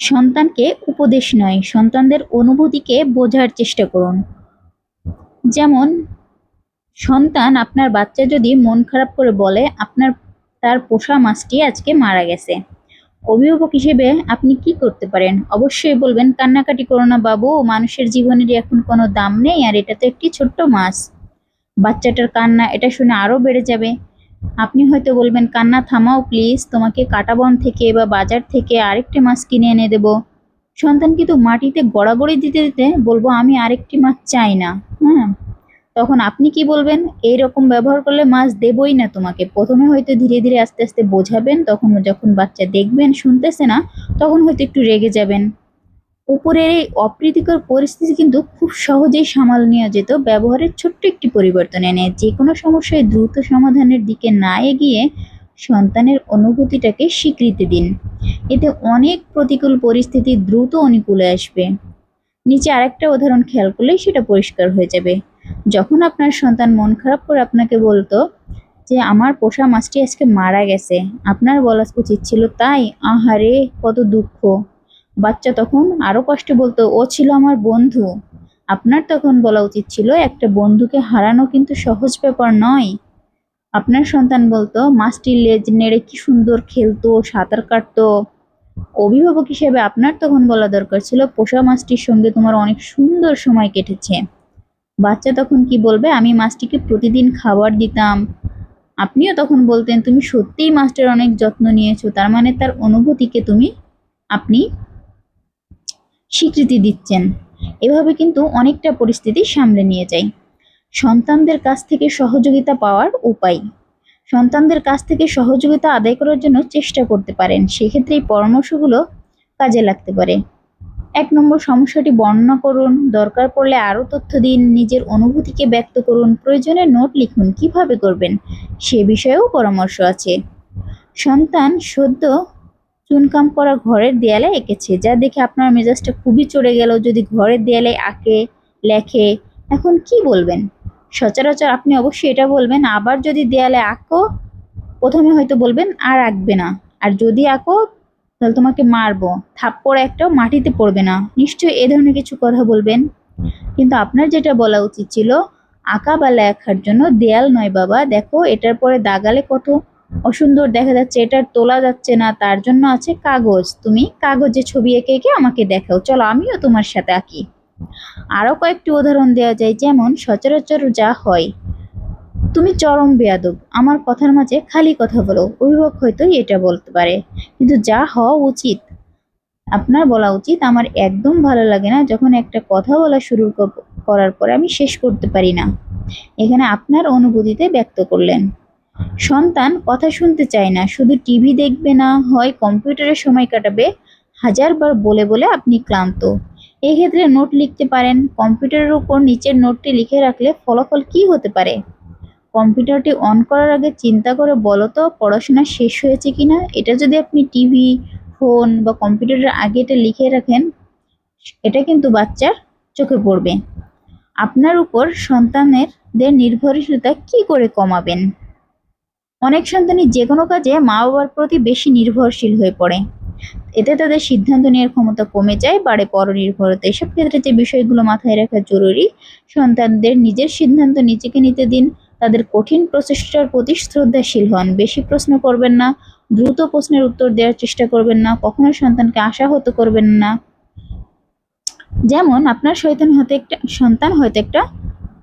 সন্তানকে উপদেশ নয়, সন্তানদের অনুভূতিকে বোঝার চেষ্টা করুন। যেমন, সন্তান আপনার বাচ্চা যদি মন খারাপ করে বলে, আপনার, তার পোষা মাছটি আজকে মারা গেছে। অভিভাবক হিসেবে আপনি কি করতে পারেন? অবশ্যই বলবেন, কান্নাকাটি করো না বাবু, মানুষের জীবনের এখন কোনো দাম নেই, আর এটা তো একটি ছোট্ট মাছ। বাচ্চাটার কান্না, এটা শুনে আরও বেড়ে যাবে। আপনি হয়তো বলবেন, কান্না, থামাও প্লিজ তোমাকে কাটাবন থেকে বা বাজার থেকে আরেকটি মাছ কিনে এনে দেব। সন্তান কিন্তু মাটিতে গড়াগড়ি দিতে দিতে বলব, আমি আরেকটি মাছ চাই না। হ্যাঁ। তখন আপনি কি বলবেন? এই রকম ব্যবহার করলে মাছ দেবই না তোমাকে। প্রথমে হয়তো ধীরে ধীরে আস্তে আস্তে বোঝাবেন, তখন যখন বাচ্চা দেখবেন, শুনতেছে না, তখন হয়তো একটু রেগে যাবেন। উপরের এই অপ্রীতিকর পরিস্থিতি কিন্তু খুব সহজেই সামাল নেওয়া যেত। ব্যবহারের ছোট্ট একটি পরিবর্তন এনে যে কোনো সমস্যায় দ্রুত সমাধানের দিকে না এগিয়ে সন্তানের অনুভূতিটাকে স্বীকৃতি দিন। এতে অনেক প্রতিকূল পরিস্থিতি দ্রুত অনুকূলে আসবে। নিচে আরেকটা উদাহরণ খেয়াল করলেই সেটা পরিষ্কার হয়ে যাবে। যখন আপনার সন্তান মন খারাপ করে আপনাকে বলতো যে, আমার পোষা মাছটি আজকে মারা গেছে। আপনার বলা উচিত ছিল, তাই? আহারে, কত দুঃখ। বাচ্চা তখন আরও কষ্টে বলতো, ও ছিল আমার বন্ধু। আপনার তখন বলা উচিত ছিল, একটা বন্ধুকে হারানো কিন্তু সহজ ব্যাপার নয়। আপনার সন্তান বলতো মাছটির লেজ নেড়ে কি সুন্দর খেলতো, সাঁতার কাটতো। অভিভাবক হিসেবে আপনার তখন বলা দরকার ছিল, পোষা মাছটির সঙ্গে তোমার অনেক সুন্দর সময় কেটেছে। বাচ্চা তখন কি বলবে, আমি মাছটিকে প্রতিদিন খাবার দিতাম। আপনিও তখন বলতেন, তুমি সত্যিই মাছটার অনেক যত্ন নিয়েছো, তার মানে তার অনুভূতিকে তুমি, আপনি স্বীকৃতি দিচ্ছেন। এভাবে কিন্তু অনেকটা পরিস্থিতি সামলে নিয়ে যায়। সন্তানদের কাছ থেকে সহযোগিতা পাওয়ার উপায়। সন্তানদের কাছ থেকে সহযোগিতা আদায় করার জন্য চেষ্টা করতে পারেন। সেক্ষেত্রে এই পরামর্শগুলো কাজে লাগতে পারে। এক নম্বর, সমস্যাটি বর্ণনা করুন। দরকার পড়লে আরও তথ্য দিন। নিজের অনুভূতিকে ব্যক্ত করুন। প্রয়োজনে নোট লিখুন। কীভাবে করবেন? সে বিষয়েও পরামর্শ আছে। সন্তান সদ্য চুনকাম করা ঘরের দেয়ালে এঁকেছে, যা দেখে আপনার মেজাজটা খুবই চড়ে গেল। যদি ঘরের দেয়ালে আঁকে, লেখে, এখন কি বলবেন? সচরাচর আপনি অবশ্যই এটা বলবেন, আবার যদি দেয়ালে আঁকো, প্রথমে হয়তো বলবেন, আর আঁকবে না। আর যদি আঁকো, তাহলে তোমাকে মারবো। থাপ্পড় একটাও মাটিতে পড়বে না। নিশ্চয়ই এ ধরনের কিছু কথা বলবেন। কিন্তু আপনার যেটা বলা উচিত ছিল, আঁকা বা লেখার জন্য দেয়াল নয় বাবা। দেখো, এটার পরে দাগালে কত অসুন্দর দেখা যাচ্ছে, এটা তোলা যাচ্ছে না, তার জন্য আছে কাগজ। তুমি কাগজে ছবি এঁকে এঁকে আমাকে দেখাও। চলো আমিও তোমার সাথে আঁকি। আরও কয়েকটি উদাহরণ দেওয়া যায়, যেমন সচরাচর যা হয়। তুমি চরম বেয়াদব, আমার কথার মাঝে খালি কথা বলো, অভিভাবক হয়তো এটা বলতে পারে। কিন্তু যা হওয়া উচিত, আপনার বলা উচিত, আমার একদম ভালো লাগে না যখন একটা কথা বলা শুরু করার পরে আমি শেষ করতে পারি না। এখানে আপনার অনুভূতিতে ব্যক্ত করলেন। সন্তান কথা শুনতে চায় না, শুধু টিভি দেখবে না, হয় কম্পিউটারে সময় কাটাবে, হাজারবার বলে বলে আপনি ক্লান্ত। এক্ষেত্রে নোট লিখতে পারেন, কম্পিউটারের উপর নিচের নোটটি লিখে রাখলে ফলাফল কি হতে পারে? কম্পিউটারটি অন করার আগে চিন্তা করে বলো তো, পড়াশোনা শেষ হয়েছে কিনা? এটা যদি আপনি টিভি, ফোন বা কম্পিউটারের আগে এটা লিখে রাখেন, এটা কিন্তু বাচ্চার চোখে পড়বে। আপনার উপর সন্তানের দের নির্ভরশীলতা কি করে কমাবেন? অনেক সন্তানই যে কোনো কাজে মা বাবার প্রতি বেশি নির্ভরশীল হয়ে পড়ে। এতে তাদের সিদ্ধান্ত নেওয়ার ক্ষমতা কমে যায়, বাড়ে পরনির্ভরতা। এসব ক্ষেত্রে যে বিষয়গুলো মাথায় রাখা জরুরি, সন্তানদের নিজের সিদ্ধান্ত নিজেকে নিতে দিন, তাদের কঠিন প্রচেষ্টার প্রতি শ্রদ্ধাশীল হন। বেশি প্রশ্ন করবেন না, দ্রুত প্রশ্নের উত্তর দেওয়ার চেষ্টা করবেন না, কখনো সন্তানকে আশাহত করবেন না। যেমন, আপনার শৈতান হতে একটা, সন্তান হয়তো একটা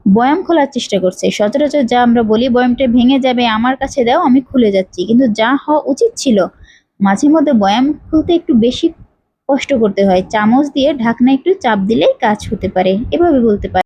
বয়াম খোলার চেষ্টা করছে। সচরাচর যা আমরা বলি, বয়ামটা ভেঙে যাবে, আমার কাছে দাও, আমি খুলে যাচ্ছি। কিন্তু যা হওয়া উচিত ছিল, মাঝে মধ্যে বয়াম খুলতে একটু বেশি কষ্ট করতে হয়। চামচ দিয়ে ঢাকনা একটু চাপ দিলেই কাজ হতে পারে। এভাবে বলতে পারে।